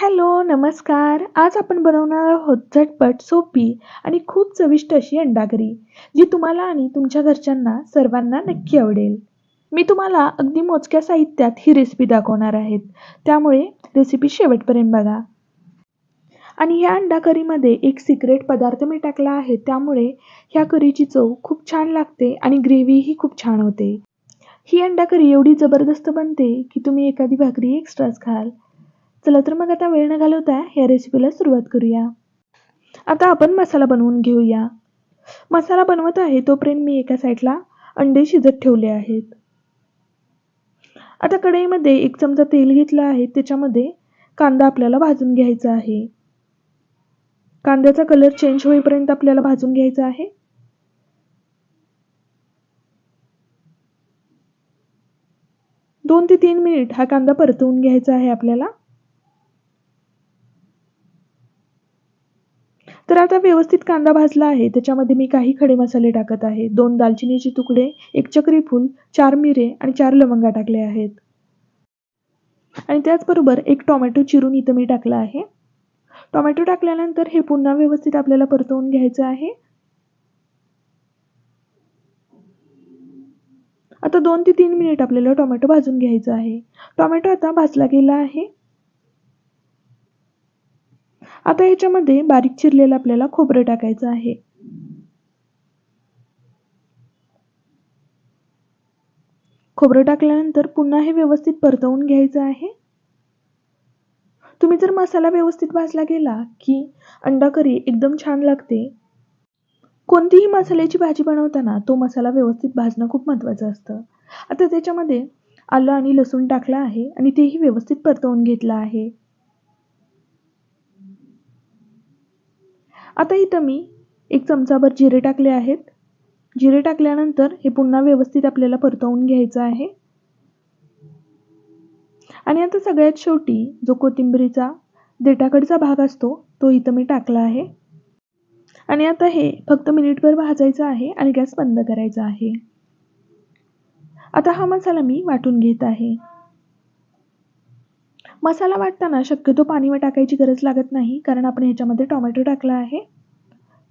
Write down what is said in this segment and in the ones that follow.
Hello नमस्कार. आज आपण बनवणार आहोत झटपट सोपी आणि खूप चविष्ट अशी अंडाकरी जी तुम्हाला आणि तुमच्या घरच्यांना सर्वांना नक्की आवडेल. मी तुम्हाला अगदी मोजक्या साहित्यात ही रेसिपी दाखवणार आहेत. त्यामुळे रेसिपी शेवटपर्यंत बघा. आणि ह्या अंडा करीमध्ये एक सिक्रेट पदार्थ मी टाकला आहे. त्यामुळे ह्या करीची चव खूप छान लागते आणि ग्रेव्हीही खूप छान होते. ही अंडा करी एवढी जबरदस्त बनते की तुम्ही एखादी भाकरी एक्स्ट्राच खाल. चला तर मग आता वेळ न घालवता या रेसिपीला सुरुवात करूया. आता आपण मसाला बनवून घेऊया. मसाला बनवत आहे तोपर्यंत मी एका साईडला अंडे शिजत ठेवले आहेत. आता कढईमध्ये एक चमचा तेल घेतलं आहे त्याच्यामध्ये कांदा आपल्याला भाजून घ्यायचा आहे. कांद्याचा कलर चेंज होईपर्यंत आपल्याला भाजून घ्यायचा आहे. दोन ते तीन मिनिट हा कांदा परतवून घ्यायचा आहे आपल्याला तर आता व्यवस्थित कांदा भाजला आहे. त्याच्यामध्ये मी काही खडे मसाले टाकत आहे. दोन दालचिनीचे तुकडे एक चक्री फूल चार मिरे आणि चार लवंगा टाकले आहेत. आणि त्याचबरोबर एक टोमॅटो चिरून इथं मी टाकला आहे. टोमॅटो टाकल्यानंतर हे पुन्हा व्यवस्थित आपल्याला परतवून घ्यायचं आहे. आता दोन ते तीन मिनिट आपल्याला टोमॅटो भाजून घ्यायचं आहे. टोमॅटो आता भाजला गेला आहे. आता ह्याच्यामध्ये बारीक चिरलेलं आपल्याला खोबरं टाकायचं आहे. खोबरं टाकल्यानंतर पुन्हा हे व्यवस्थित परतवून घ्यायचं आहे. तुम्ही जर मसाला व्यवस्थित भाजला गेला की अंडा करी एकदम छान लागते. कोणतीही मसाल्याची भाजी बनवताना तो मसाला व्यवस्थित भाजणं खूप महत्त्वाचं असतं. आता त्याच्यामध्ये आलं आणि लसूण टाकलं आहे आणि तेही व्यवस्थित परतवून घेतलं आहे. आता इथं मी एक चमचाभर जिरे टाकले आहेत. जिरे टाकल्यानंतर हे पुन्हा व्यवस्थित आपल्याला परतवून घ्यायचं आहे. आणि आता सगळ्यात शेवटी जो कोथिंबीरीचा देठाकडचा भाग असतो तो इथं मी टाकला आहे. आणि आता हे फक्त मिनिटभर भाजायचं आहे आणि गॅस बंद करायचा आहे. आता हा मसाला मी वाटून घेत आहे. मसाला वाटताना शक्यतो पाणी टाकायची गरज लागत नाही कारण आपण ह्याच्यामध्ये टोमॅटो टाकला आहे.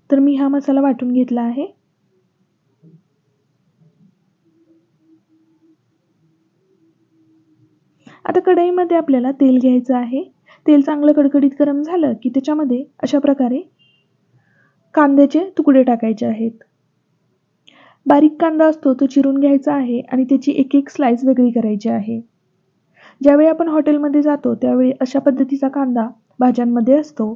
तर मी हा मसाला वाटून घेतला आहे. आता कढईमध्ये आपल्याला तेल घ्यायचं आहे. तेल चांगलं कडकडीत गरम झालं की त्याच्यामध्ये अशा प्रकारे कांद्याचे तुकडे टाकायचे आहेत. बारीक कांदा असतो तो चिरून घ्यायचा आहे आणि त्याची एक एक स्लाइस वेगळी करायची आहे. ज्यावेळी आपण हॉटेलमध्ये जातो त्यावेळी अशा पद्धतीचा कांदा भाज्यांमध्ये असतो.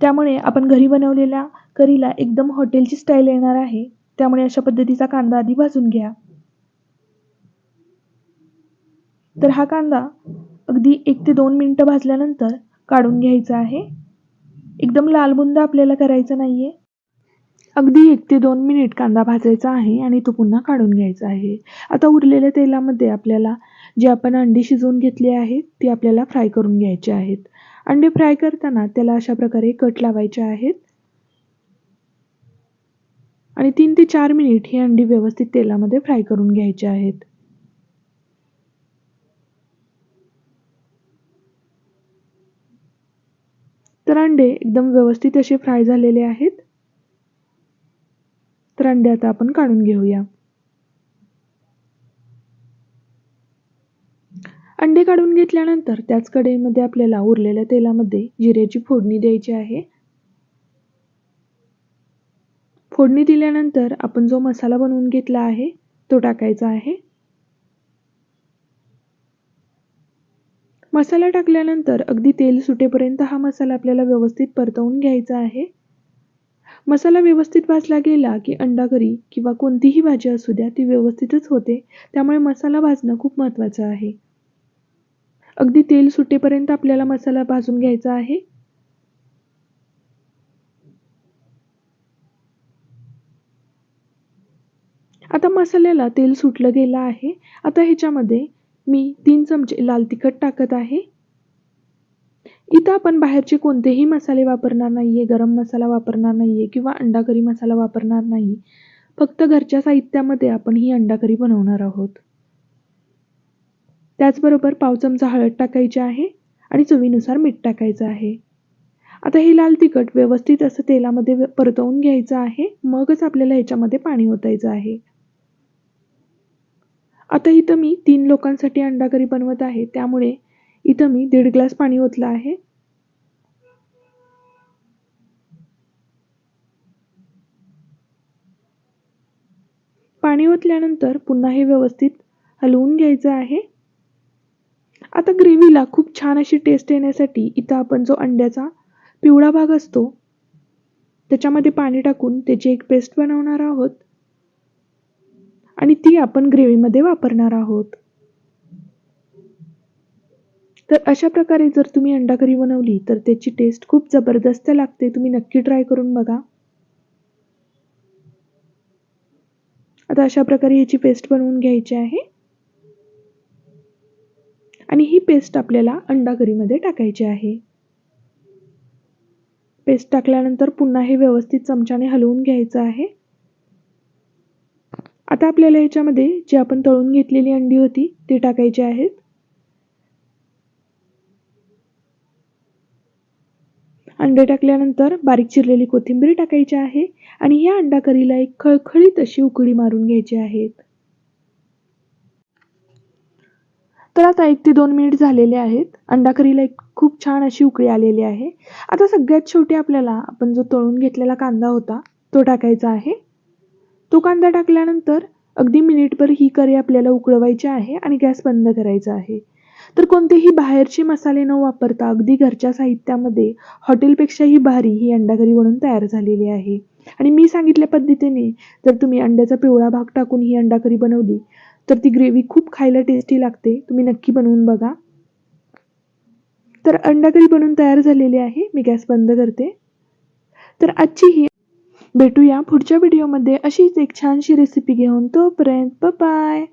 त्यामुळे आपण घरी बनवलेल्या करीला एकदम हॉटेलची स्टाईल येणार आहे. त्यामुळे अशा पद्धतीचा कांदा आधी भाजून घ्या. तर हा कांदा अगदी एक ते दोन मिनटं भाजल्यानंतर काढून घ्यायचा आहे. एकदम लालबुंद आपल्याला करायचं नाहीये. अगदी एक ते दोन मिनिट कांदा भाजायचा आहे आणि तो पुन्हा काढून घ्यायचा आहे. आता उरलेल्या तेलामध्ये आपल्याला जे आपण अंडी शिजवून घेतली आहेत ती आपल्याला फ्राय करून घ्यायची आहेत. अंडे फ्राय करताना त्याला अशा प्रकारे कट लावायचे आहेत. आणि तीन ते चार मिनिट ही अंडी व्यवस्थित तेलामध्ये फ्राय करून घ्यायचे आहेत. तर अंडे एकदम व्यवस्थित असे फ्राय झालेले आहेत. तर अंडे आता आपण काढून घेऊया. अंडे काढून घेतल्यानंतर त्याच कढईमध्ये आपल्याला उरलेल्या तेलामध्ये जिऱ्याची फोडणी द्यायची आहे. फोडणी दिल्यानंतर आपण जो मसाला बनवून घेतला आहे तो टाकायचा आहे. मसाला टाकल्यानंतर अगदी तेल सुटेपर्यंत हा मसाला आपल्याला व्यवस्थित परतवून घ्यायचा आहे. मसाला व्यवस्थित भाजला गेला की अंडा करी किंवा कोणतीही भाजी असू द्या ती व्यवस्थितच होते. त्यामुळे मसाला भाजणं खूप महत्त्वाचं आहे. अगदी तेल सुटेपर्यंत आपल्याला मसाला भाजून घ्यायचा आहे. आता मसाल्याला तेल सुटलं गेलं आहे. आता ह्याच्यामध्ये मी तीन चमचे लाल तिखट टाकत आहे. इथं आपण बाहेरचे कोणतेही मसाले वापरणार नाहीये गरम मसाला वापरणार नाहीये किंवा अंडा करी मसाला वापरणार नाही. फक्त घरच्या साहित्यामध्ये आपण ही अंडा करी बनवणार आहोत. त्याचबरोबर पाव चमचा हळद टाकायची आहे आणि चवीनुसार मीठ टाकायचं आहे. आता हे लाल तिखट व्यवस्थित असं तेलामध्ये परतवून घ्यायचं आहे. मगच आपल्याला ह्याच्यामध्ये पाणी ओतायचं आहे. आता इथं मी तीन लोकांसाठी अंडा करी बनवत आहे. त्यामुळे इथं मी दीड ग्लास पाणी ओतलं आहे. पाणी ओतल्यानंतर पुन्हा हे व्यवस्थित हलवून घ्यायचं आहे. आता ग्रेव्हीला खूप छान अशी टेस्ट येण्यासाठी इथं आपण जो अंड्याचा पिवळा भाग असतो त्याच्यामध्ये पाणी टाकून त्याची एक पेस्ट बनवणार आहोत. आणि ती आपण ग्रेव्हीमध्ये वापरणार आहोत. तर अशा प्रकारे जर तुम्ही अंडा करी बनवली तर त्याची टेस्ट खूप जबरदस्त लागते. तुम्ही नक्की ट्राय करून बघा. आता अशा प्रकारे याची पेस्ट बनवून घ्यायची आहे. आणि ही पेस्ट आपल्याला अंडा करीमध्ये टाकायची आहे. पेस्ट टाकल्यानंतर पुन्हा हे व्यवस्थित चमच्याने हलवून घ्यायचं आहे. आता आपल्याला ह्याच्यामध्ये जी आपण तळून घेतलेली अंडी होती ती टाकायची आहेत. अंडे टाकल्यानंतर बारीक चिरलेली कोथिंबीर टाकायची आहे आणि या अंडा करीला एक खळखळीत अशी उकळी मारून घ्यायची आहेत तर आता एक ते दोन मिनिट झालेले आहेत. अंडा करीला एक खूप छान अशी उकळी आलेली आहे. आता सगळ्यात शेवटी आपल्याला आपण जो तळून घेतलेला कांदा होता तो टाकायचा आहे. तो कांदा टाकल्यानंतर अगदी मिनिटभर ही करी आपल्याला उकळवायची आहे आणि गॅस बंद करायचा आहे. तर कोणतेही बाहेरचे मसाले न वापरता अगदी घरच्या साहित्यामध्ये हॉटेलपेक्षाही भारी ही अंडा करी बनून तयार झालेली आहे. आणि मी सांगितल्या पद्धतीने जर तुम्ही अंड्याचा पिवळा भाग टाकून ही अंडा करी बनवली तर ती ग्रेव्ही खूप खायला टेस्टी लागते. तुम्ही नक्की बनवून बघा. तर अंडा करी बनवून तयार झालेली आहे. मी गॅस बंद करते. तर आजची ही भेटूया पुढच्या व्हिडिओमध्ये अशीच एक छानशी रेसिपी घेऊन. तोपर्यंत बाय